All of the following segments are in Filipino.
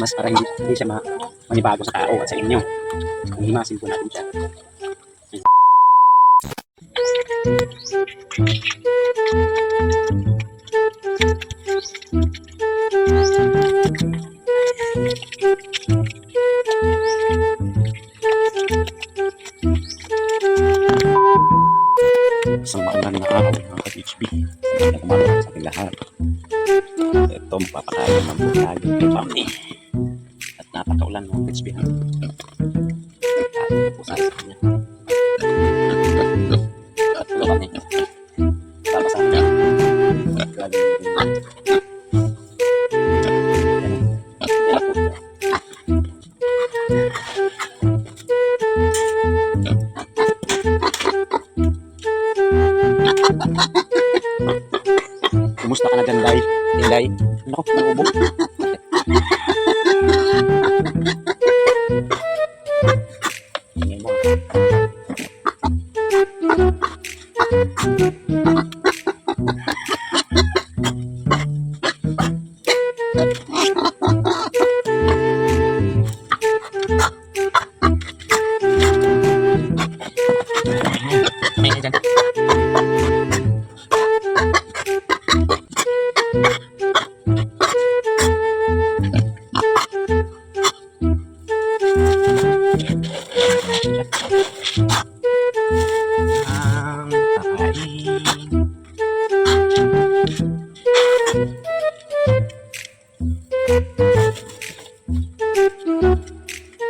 mas para hindi, hindi siya ma- manibago sa tao at sa inyo. Himasin po natin siya. Isang maulan na araw mga ka-HB. Na kumalo sa ating lahat. Ito, mapapakain ng buhay ng family. Mga ka-HB. ha? At po sa kanya. At tulo kami. Para sa po. Kumusta ka na dyan, Day? Day? Naku, naubo. Ang kakain.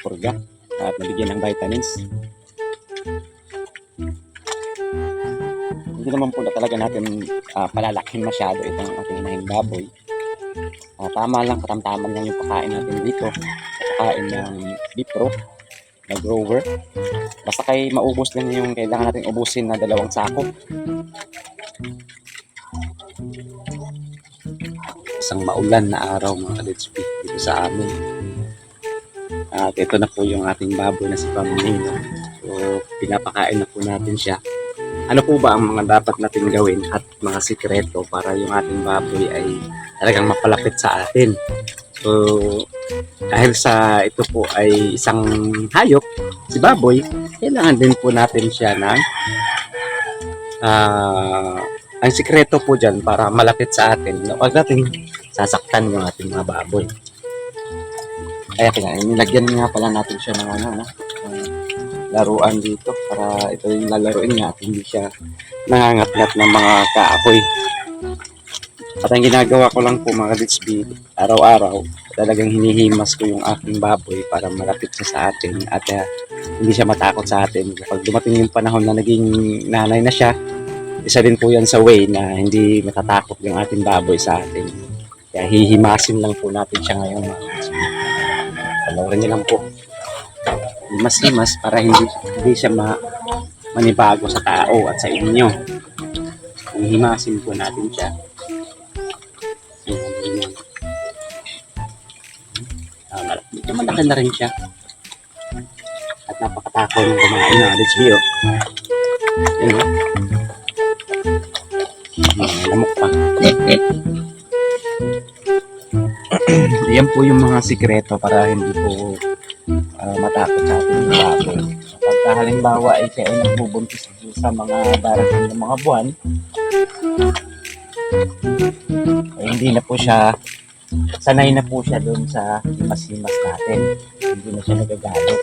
napurga at nabigyan ng vitamins. Hindi naman po na talaga natin ah, palalakihin masyado itong ating inahing baboy. Ah, tama lang, katamtaman lang yung pagkain natin dito. Pagkain ng bitro na grower. Basta kay maubos lang yung kailangan natin ubusin na dalawang sako. isang maulan na araw mga ka-Let's Speak dito sa amin. At ito na po yung ating baboy na si Pamanino. So, pinapakain na po natin siya. Ano po ba ang mga dapat natin gawin at mga sikreto para yung ating baboy ay talagang mapalapit sa atin? So, dahil sa ito po ay isang hayop, si baboy, kailangan din po natin siya ng ah ang sikreto po dyan para malapit sa atin, na huwag natin sasaktan yung ating mga baboy. Kaya kaya, nilagyan nga pala natin siya ng ano, no? Laruan dito para ito yung lalaruin niya at hindi siya nangangatngat ng mga kaapoy. At ang ginagawa ko lang po mga Litsby, araw-araw, talagang hinihimas ko yung aking baboy para malapit siya sa atin at ah, hindi siya matakot sa atin. Kapag dumating yung panahon na naging nanay na siya, isa din po yan sa way na hindi matatakot yung ating baboy sa atin. Kaya hihimasin lang po natin siya ngayon. Panoorin niyo lang po. Himas-himas para hindi, hindi siya ma, manibago sa tao at sa inyo. Hihimasin po natin siya. Ah, medyo malaki na rin siya. At napakatakot ng kumain na. Let's oh. Yan, oh. Ah, lamok pa. Yan po yung mga sikreto para hindi po ah, matakot sa ating baboy. Kapag halimbawa ay siya ay nagbubuntis sa mga darating ng mga buwan, ay hindi na po siya sanay na po siya doon sa himas-himas natin. Hindi na siya nagagalit.